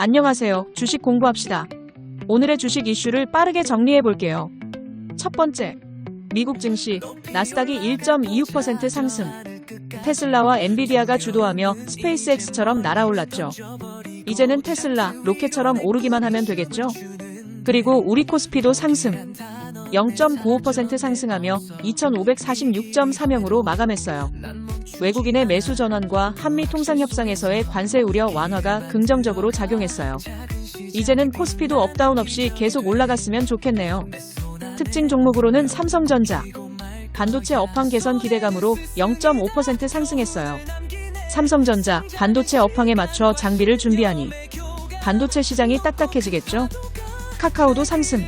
안녕하세요. 주식 공부합시다. 오늘의 주식 이슈를 빠르게 정리해 볼게요. 첫 번째, 미국 증시 나스닥이 1.26% 상승. 테슬라와 엔비디아가 주도하며 스페이스X처럼 날아올랐죠. 이제는 테슬라, 로켓처럼 오르기만 하면 되겠죠? 그리고 우리 코스피도 상승. 0.95% 상승하며 2,546.3명으로 마감했어요. 외국인의 매수 전환과 한미 통상 협상에서의 관세 우려 완화가 긍정적으로 작용했어요. 이제는 코스피도 업다운 없이 계속 올라갔으면 좋겠네요. 특징 종목으로는 삼성전자, 반도체 업황 개선 기대감으로 0.5% 상승했어요. 삼성전자, 반도체 업황에 맞춰 장비를 준비하니 반도체 시장이 딱딱해지겠죠? 카카오도 상승.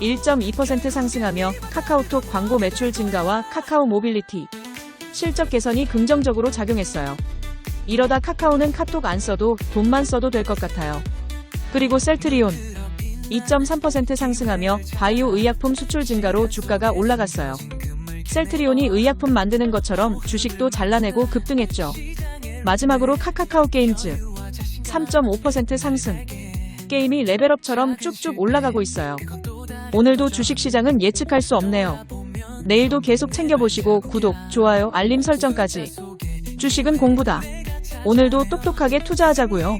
1.2% 상승하며 카카오톡 광고 매출 증가와 카카오 모빌리티, 실적 개선이 긍정적으로 작용했어요. 이러다 카카오는 카톡 안 써도 돈만 써도 될 것 같아요. 그리고 셀트리온 2.3% 상승하며 바이오 의약품 수출 증가로 주가가 올라갔어요. 셀트리온이 의약품 만드는 것처럼 주식도 잘라내고 급등했죠. 마지막으로 카카카오 게임즈 3.5% 상승. 게임이 레벨업처럼 쭉쭉 올라가고 있어요. 오늘도 주식시장은 예측할 수 없네요. 내일도 계속 챙겨보시고 구독, 좋아요, 알림 설정까지. 주식은 공부다. 오늘도 똑똑하게 투자하자고요.